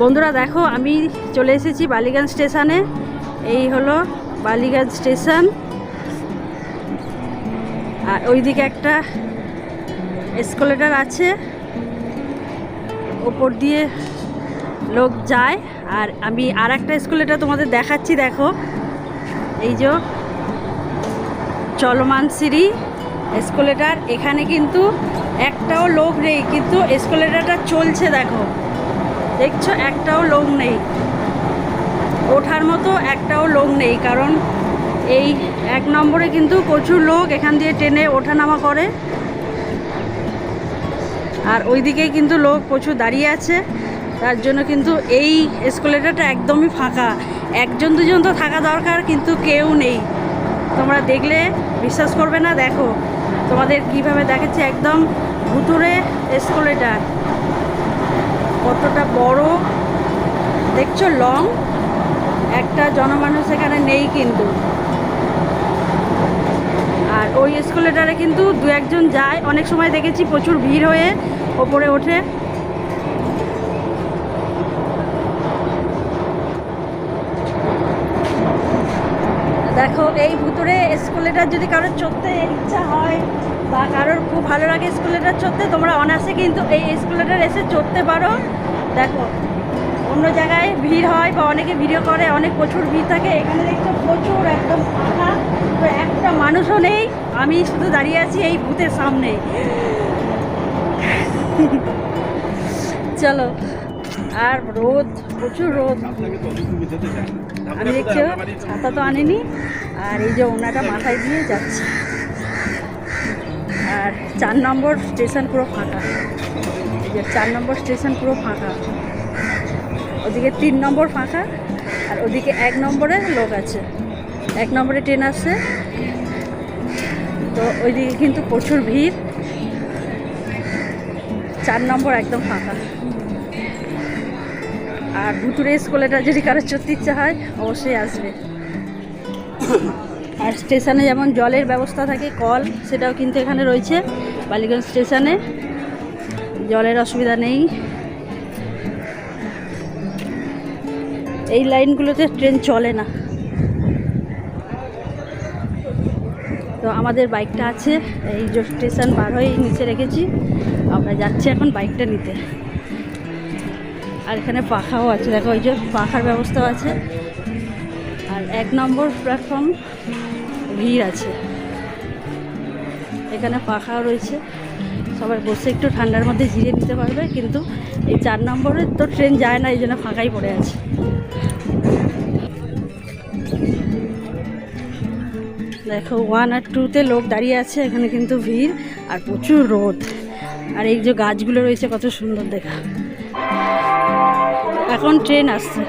বন্ধুরা দেখো, আমি চলে এসেছি বালিগঞ্জ স্টেশনে। এই হলো বালিগঞ্জ স্টেশন। আর ওইদিকে একটা এসকলেটার আছে। ওপর দিয়ে লোক যায়। আর আমি আর একটা এসকলেটার তোমাদের দেখাচ্ছি, দেখো। এই যে চলমান সিঁড়ি এসকলেটার। এখানে কিন্তু একটাও লোক নেই, কিন্তু এসকলেটারটা চলছে, দেখো। দেখছ, একটাও লোক নেই। ওঠার মতো একটাও লোক নেই, কারণ এই এক নম্বরে কিন্তু প্রচুর লোক এখান দিয়ে ট্রেনে ওঠানামা করে। আর ওইদিকে কিন্তু লোক প্রচুর দাঁড়িয়ে আছে। তার জন্য কিন্তু এই এসকলেটারটা একদমই ফাঁকা। একজন, দুজন তো থাকা দরকার, কিন্তু কেউ নেই। তোমরা দেখলে, বিশ্বাস করবে না, দেখো। তোমাদের কীভাবে দেখাচ্ছি, একদম ভুতুরে এসকলেটার কতটা বড়? দেখছ লং একটা জনমানুষ এখানে নেই কিন্তু। আর ওই এসকলেটারে কিন্তু দু একজন যায়। অনেক সময় দেখেছি প্রচুর ভিড় হয়ে ওপরে ওঠে। দেখো, এই ভুতুরে স্কুলেটার যদি কারোর চড়তে ইচ্ছা বা কারোর খুব ভালো লাগে স্কুলেটার চড়তে তোমরা অনায়াসে কিন্তু এই স্কুলেটার এসে চড়তে পারো। দেখো, অন্য জায়গায় ভিড় হয় বা অনেকে ভিডিও করে, অনেক প্রচুর ভিড় থাকে। এখানে দেখছ প্রচুর একদম ফাঁকা। তো একটা মানুষও নেই, আমি শুধু দাঁড়িয়ে আছি এই ভূতের সামনে। চলো, আর রোদ, প্রচুর রোদ। আমি দেখছি, ছাতা তো আনিনি। আর এই যে ওনাটা মাথায় দিয়ে যাচ্ছে। চার নম্বর স্টেশন পুরো ফাঁকা। যে চার নম্বর স্টেশন পুরো ফাঁকা। ওদিকে তিন নম্বর ফাঁকা, আর ওদিকে এক নম্বরে লোক আছে। এক নম্বরে ট্রেন আসছে। তো ওইদিকে কিন্তু প্রচুর ভিড়। চার নম্বর একদম ফাঁকা। আর ভুতুরে স্কুলেটা যদি কারও চড়তে ইচ্ছা হয়, অবশ্যই আসবে। আর স্টেশনে যেমন জলের ব্যবস্থা থাকে, কল, সেটাও কিন্তু এখানে রয়েছে, বালিগঞ্জ স্টেশনে। জলের অসুবিধা নেই। এই লাইনগুলোতে ট্রেন চলে না। তো আমাদের বাইকটা আছে, এই যে স্টেশন বার হয়ে নিচে রেখেছি। আমরা যাচ্ছি এখন বাইকটা নিতে। আর এখানে পাখাও আছে, দেখো ওই যে পাখার ব্যবস্থাও আছে। আর এক নম্বর প্ল্যাটফর্ম ভিড় আছে। এখানে পাখাও রয়েছে। সবাই বসে একটু ঠান্ডার মধ্যে জিরে নিতে পারবে, কিন্তু এই চার নম্বরে তো ট্রেন যায় না, এই জন্য ফাঁকাই পড়ে আছে। দেখো ওয়ান আর টুতে লোক দাঁড়িয়ে আছে, এখানে কিন্তু ভিড় আর প্রচুর রোদ। আর এই যে গাছগুলো রয়েছে, কত সুন্দর দেখা। এখন ট্রেন আসছে।